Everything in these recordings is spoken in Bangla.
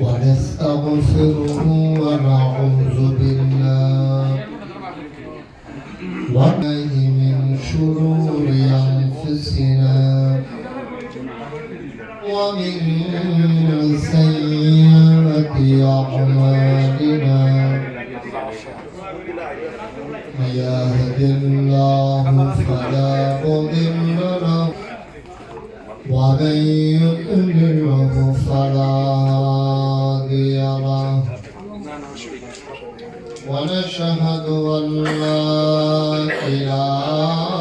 ونستغفره ونعوذ بالله. وبه من شرور أنفسنا ومن سيئات أعمالنا. من يهد الله فلا مضل له ومن ونشهد أن لا إله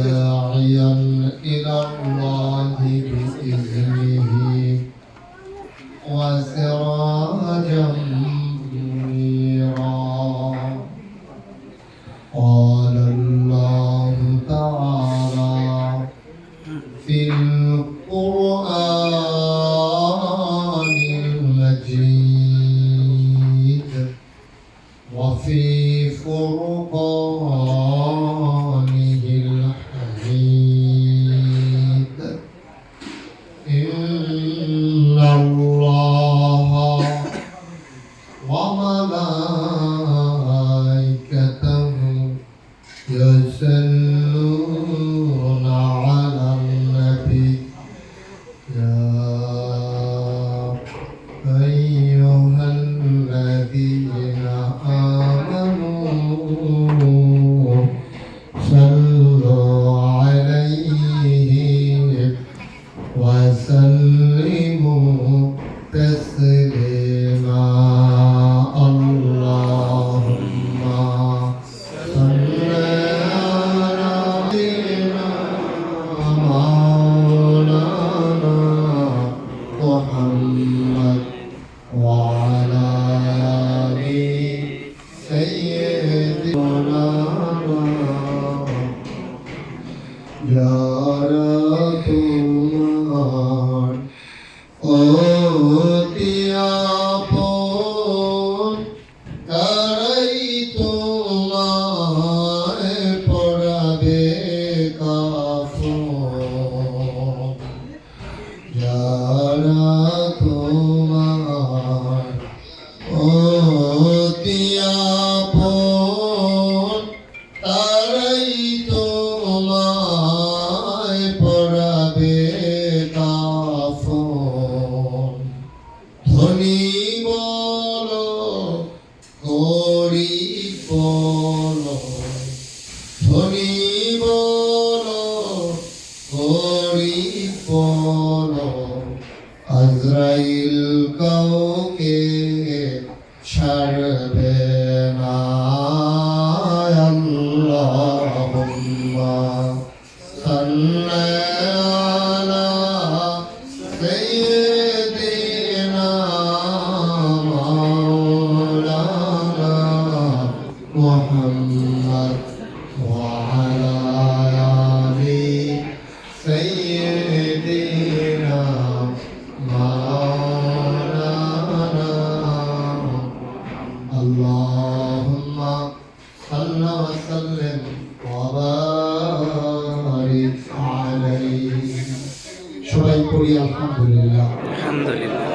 وداعيا إلى الله بإذنه وسراجا منيرا. قال الله تعالى في Wow. Yeah. পড়ি আলহামদুলিল্লাহ। আলহামদুলিল্লাহ।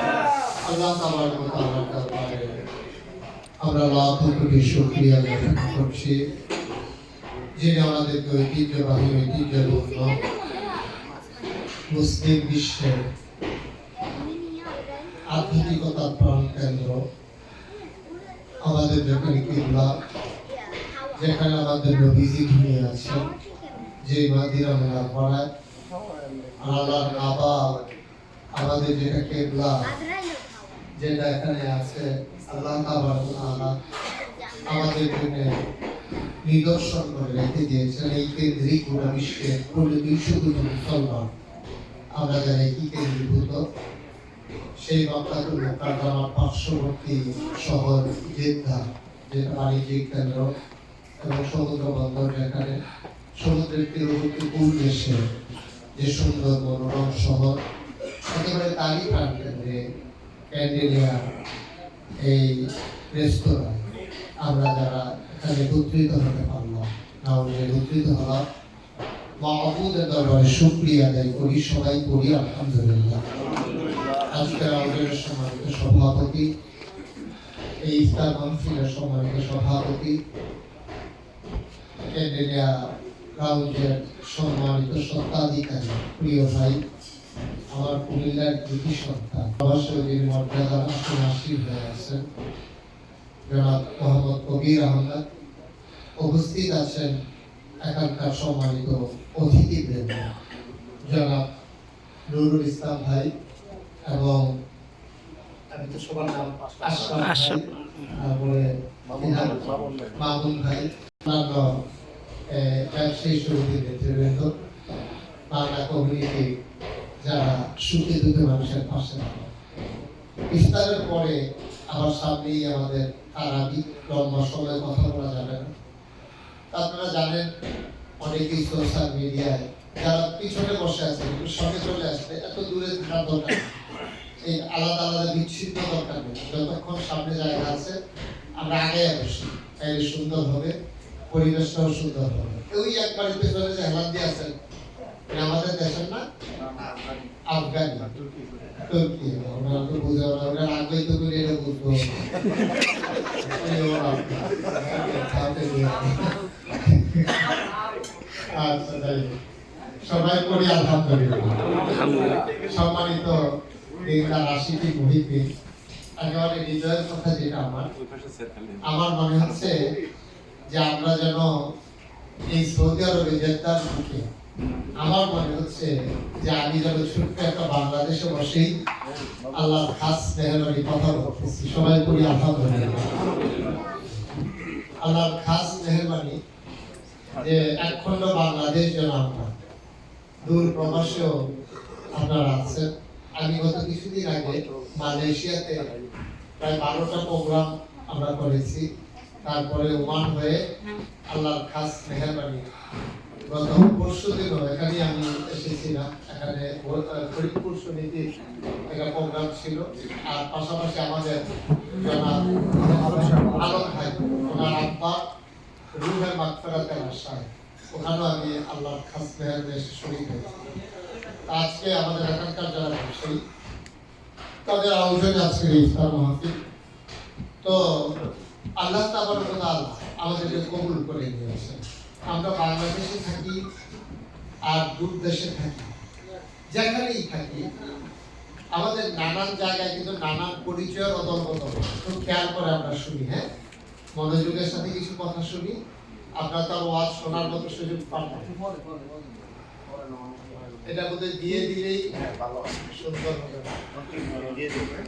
আল্লাহ তাবারক ওয়া তাআলার দরবারে আমরা লাখ কোটি শুকরিয়া জ্ঞাপন করছি। যিনি আমাদেরকে ঐতিহ্যবাহী ঐতিহ্যপূর্ণ মুসলিম বিশ্বের আধ্যাত্মিকতার প্রাণ কেন্দ্র। আমাদের যেখানে কিবলা যেখানে আমাদের নবীজি ঘুমিয়ে আছেন যে মাদিরা মেলা পড়ায় আল্লাহর কাবা আমাদের যেটা কেবলা, যেটা এখানে আছে, আল্লাহ তাআলা আমাদের জন্য নিদর্শন করে রেখে দিয়েছেন। এই কেন্দ্রিক গোটা বিশ্বের পুরো বিশ্ব কোটি মুসলমান। আমরা যারা কি কেন্দ্রীভূত সেই মক্কাতুল মুকাররমা পার্শ্ববর্তী শহর জেদ্দা, যেটা বাণিজ্যিক কেন্দ্র, এবং সমুদ্র বন্দর যেখানে সমুদ্রের তীরবর্তী পূর্বেশে যে সুন্দর মনোরম শহর একেবারে তারই প্রাণ কেন্দ্রে ক্যান্ডেলিয়া এই রেস্তোরাঁ আমরা যারা এখানে একত্রিত হতে পারলাম একত্রিত হলাম দরবারে শুক্রিয়া আদায় করি, সবাই করি, আলহামদুলিল্লাহ। আজকের আমাদের সম্মানিত সভাপতি, এই ইফতার মাহফিলের সম্মানিত সভাপতি ক্যান্ডেলিয়া রাউন্ডের সম্মানিত সত্তাধিকারী প্রিয় ভাই আমার কুমিল্লার দুটি সন্তান। শরীর মর্যাদা আসন হয়ে আছেন। জনাব মোহাম্মদ কবির আহমদ। উপস্থিত আছেন এখানকার সম্মানিত অতিথিবৃন্দ। জনাব নুরুল ইসলাম ভাই এবং আমি তো সবার নাম আশরাফ ভাই তারপরে মামুন ভাই। ব্যবসায়ী সমিতির নেতৃবৃন্দ বাংলা কমিউনিটি যারা সুখে দুঃখে মানুষের পাশে ইফতারের পরে আবার সামনেই আমাদের তারাবি, লম্বা সময় কথা বলা যাবে না। আপনারা জানেন, অনেকেই সোশ্যাল মিডিয়ায় যারা পিছনে বসে আছে, একটু সঙ্গে চলে আসবে এত দূরে থাকার দরকার এই আলাদা আলাদা বিচ্ছিন্ন দরকার নেই। যতক্ষণ সামনে জায়গা আছে, আমরা আগে বসি তাইলে সুন্দর হবে। পরিবেশটাও সুন্দর হবে। ওই একবার পেছনে যে হেলান দিয়ে আছেন আমাদের দেশের না? আফগানি। তুর্কি। আমরা তো বুঝতে পারব ওরা আগেই তো করে এটা বুঝব। আচ্ছা তাই। সবাই করি আলহামদুলিল্লাহ। আলহামদুলিল্লাহ। সম্মানিত দিনদার আশিটি মুহিতে একেবারে হৃদয়ের কথা যেটা আমার আমার মনে হচ্ছে যে আমরা যেন এই সৌদি আরবে জেদ্দার মুখে, আমার মনে হচ্ছে যে আমি যেন ছোট্ট একটা বাংলাদেশে বসেই আল্লাহর খাস মেহরবানি কথা বলতেছি। সবাই করি আলহামদুলিল্লাহ। আল্লাহর খাস মেহরবানি যে একখণ্ড বাংলাদেশ যেন আমরা দূর প্রবাসেও আপনারা আছেন। আমি গত কিছুদিন আগে মালয়েশিয়াতে প্রায় বারোটা প্রোগ্রাম আমরা করেছি। তারপরে ওমান হয়ে আল্লাহর খাস মেহরবানি। গত পরশু দিনও এখানে আমি এসেছিলাম। এখানে ফরিদপুর সমিতির একটা প্রোগ্রাম ছিল। আর পাশাপাশি আমাদের জনাব আলম ভাই ওনার আব্বা রুহের মাগফিরাতের আশায়। ওখানেও আমি আল্লাহর খাস মেহরবানি এসে শরীর হয়েছি। আজকে আমাদের এখানকার যারা ব্যবসায়ী তাদের আয়োজনে আজকের ইফতার মাহফিল। তো আল্লাহ তাআলা আমাদেরকে কবুল করে নিয়েছেন আমরা বাংলাদেশে থাকি আর দূর দেশে থাকি, যেখানেই থাকি, আমাদের নানান জায়গায় কিন্তু নানান পরিচয়ের অদল বদল তো খেয়াল করে আমরা শুনি হ্যাঁ? মনোযোগের সাথে কিছু কথা শুনি, আপনার তার ওয়াজ শোনার মতো সুযোগ পান। এটা বোধহয় দিয়ে দিলেই সুন্দর হবে।